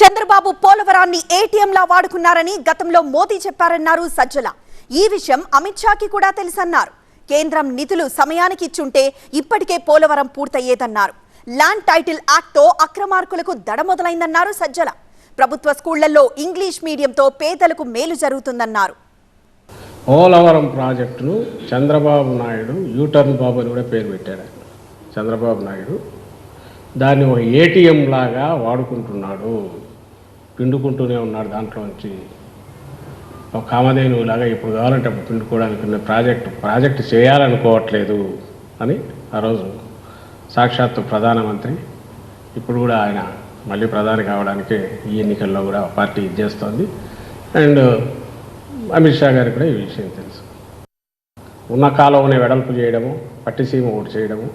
చంద్రబాబు పోలవరాన్ని ఏటీఎంలా వాడుకున్నారని గతంలో మోదీ చెప్పారన్నారు సజ్జల. ఈ విషయం అమిత్ షాకి కూడా తెలుసన్నారు. కేంద్రం నిధులు సమయానికి ఇచ్చుంటే ఇప్పటికే పోలవరం పూర్తయ్యేదన్నారు. ల్యాండ్ టైటిల్ యాక్ట్తో అక్రమార్కులకు దడ మొదలైందన్నారు సజ్జల. ప్రభుత్వ స్కూళ్ళలో ఇంగ్లీష్ మీడియంతో పేదలకు మేలు జరుగుతుందన్నారు. పోలవరం ప్రాజెక్టును చంద్రబాబు నాయుడు యూటర్న్ బాబు అని కూడా పేరు పెట్టాడు చంద్రబాబు నాయుడు. దాన్ని ఏటీఎం లాగా వాడుకుంటున్నాడు. పిండుకుంటూనే ఉన్నాడు దాంట్లోంచి. ఒక కామధేను లాగా ఇప్పుడు కావాలంటే అప్పుడు పిండుకోవడానికి ఉన్న ప్రాజెక్టు ప్రాజెక్టు చేయాలనుకోవట్లేదు అని ఆ రోజు సాక్షాత్తు ప్రధానమంత్రి ఇప్పుడు కూడా ఆయన మళ్ళీ ప్రధాని కావడానికి ఈ ఎన్నికల్లో కూడా పార్టీ ఇది చేస్తోంది. అండ్ అమిత్ షా గారికి కూడా ఈ విషయం తెలుసు. ఉన్న కాలంలోనే వెడల్పు చేయడము పట్టిసీమ ఒకటి చేయడము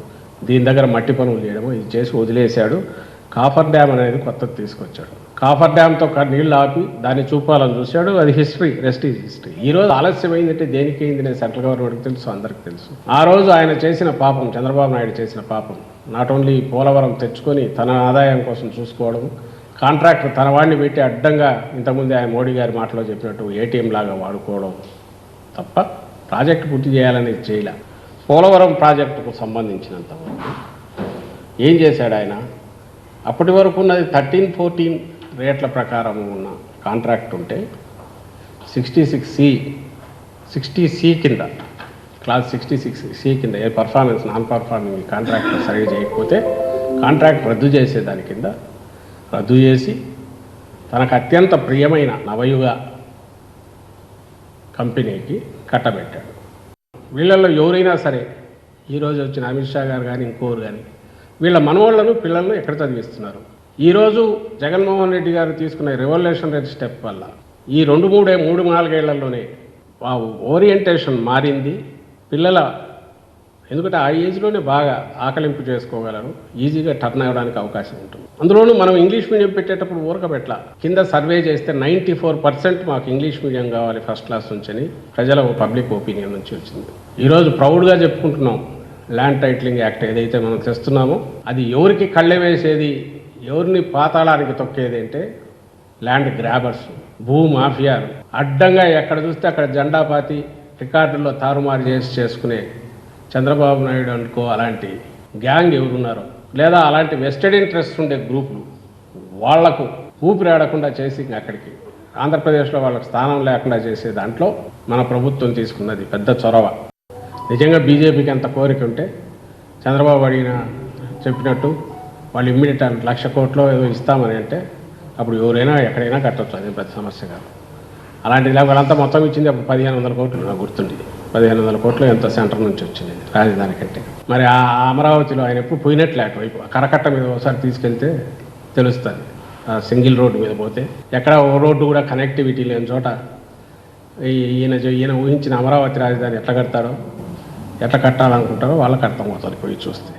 దీని దగ్గర మట్టి పనులు చేయడము ఇది చేసి వదిలేశాడు. కాఫర్ డ్యామ్ అనేది కొత్తది తీసుకొచ్చాడు. కాఫర్ డ్యామ్తో నీళ్ళు ఆపి దాన్ని చూపాలని చూశాడు. అది హిస్టరీ రెస్ట్ ఈజ్ హిస్టరీ. ఈ రోజు ఆలస్యం అయిందంటే దేనికి అయింది? నేను సెంట్రల్ గవర్నమెంట్కి తెలుసు అందరికి తెలుసు. ఆ రోజు ఆయన చేసిన పాపం చంద్రబాబు నాయుడు చేసిన పాపం నాట్ ఓన్లీ పోలవరం తెచ్చుకొని తన ఆదాయం కోసం చూసుకోవడం కాంట్రాక్టర్ తన వాడిని పెట్టి అడ్డంగా ఇంతకుముందు ఆయన మోడీ గారి మాటలో చెప్పినట్టు ఏటీఎం లాగా వాడుకోవడం తప్ప ప్రాజెక్టు పూర్తి చేయాలని చేయలే. పోలవరం ప్రాజెక్టుకు సంబంధించినంత వరకు ఏం చేశాడు ఆయన? అప్పటి వరకు ఉన్నది థర్టీన్ ఫోర్టీన్ రేట్ల ప్రకారం ఉన్న కాంట్రాక్ట్ ఉంటే sixty six C sixty C కింద క్లాస్ సిక్స్టీ సిక్స్ సి కింద ఏ పర్ఫార్మెన్స్ నాన్ పర్ఫార్మింగ్ కాంట్రాక్ట్ సరిగా చేయకపోతే కాంట్రాక్ట్ రద్దు చేసే దాని కింద రద్దు చేసి తనకు అత్యంత ప్రియమైన నవయుగ కంపెనీకి కట్టబెట్టాడు. వీళ్ళల్లో ఎవరైనా సరే ఈరోజు వచ్చిన అమిత్ షా గారు కానీ ఇంకోరు కానీ వీళ్ళ మనవాళ్ళను పిల్లలను ఎక్కడ చదివిస్తున్నారు? ఈరోజు జగన్మోహన్ రెడ్డి గారు తీసుకున్న రెవల్యూషనరీ స్టెప్ వల్ల ఈ రెండు మూడే మూడు నాలుగేళ్ళలోనే ఆ ఓరియంటేషన్ మారింది. పిల్లల ఎందుకంటే ఆ ఏజ్లోనే బాగా ఆకలింపు చేసుకోగలరు. ఈజీగా టర్న్ అవ్వడానికి అవకాశం ఉంటుంది. అందులోనూ మనం ఇంగ్లీష్ మీడియం పెట్టేటప్పుడు ఊరకబెట్ల కింద సర్వే చేస్తే నైంటీ ఫోర్ పర్సెంట్ మాకు ఇంగ్లీష్ మీడియం కావాలి ఫస్ట్ క్లాస్ నుంచని ప్రజల పబ్లిక్ ఒపీనియన్ నుంచి వచ్చింది. ఈరోజు ప్రౌడ్గా చెప్పుకుంటున్నాం. ల్యాండ్ టైటిలింగ్ యాక్ట్ ఏదైతే మనం తెస్తున్నామో అది ఎవరికి కళ్ళె వేసేది? ఎవరిని పాతాళానికి తొక్కేది అంటే ల్యాండ్ గ్రాబర్స్ భూ మాఫియాలు. అడ్డంగా ఎక్కడ చూస్తే అక్కడ జెండాపాతి రికార్డుల్లో తారుమారు చేసి చేసుకునే చంద్రబాబు నాయుడు అనుకో అలాంటి గ్యాంగ్ ఎవరున్నారో లేదా అలాంటి వెస్టెడ్ ఇంట్రెస్ట్ ఉండే గ్రూపులు వాళ్ళకు ఊపిరాడకుండా చేసి అక్కడికి ఆంధ్రప్రదేశ్లో వాళ్ళకి స్థానం లేకుండా చేసే దాంట్లో మన ప్రభుత్వం తీసుకున్నది పెద్ద చొరవ. నిజంగా బీజేపీకి ఎంత కోరిక ఉంటే చంద్రబాబు అడిగిన చెప్పినట్టు వాళ్ళు ఇమ్మీడియట్ లక్ష కోట్లో ఏదో ఇస్తామని అంటే అప్పుడు ఎవరైనా ఎక్కడైనా కట్టచ్చు అది పెద్ద సమస్య కాదు. అలాంటి వాళ్ళంతా మొత్తం ఇచ్చింది అప్పుడు పదిహేను వందల కోట్లు నాకు గుర్తుంది పదిహేను వందల కోట్లు ఎంత సెంటర్ నుంచి వచ్చింది రాజధాని కంటే. మరి ఆ అమరావతిలో ఆయన ఎప్పుడు పోయినట్లే అటువైపు ఆ కరకట్ట మీద ఒకసారి తీసుకెళ్తే తెలుస్తుంది. ఆ సింగిల్ రోడ్డు మీద పోతే ఎక్కడ ఓ రోడ్డు కూడా కనెక్టివిటీ లేని చోట ఈయన ఈయన ఊహించిన అమరావతి రాజధాని ఎట్లా కడతాడో ఎట్లా కట్టాలనుకుంటారో వాళ్ళకి అర్థం అవుతుంది పోయి చూస్తే.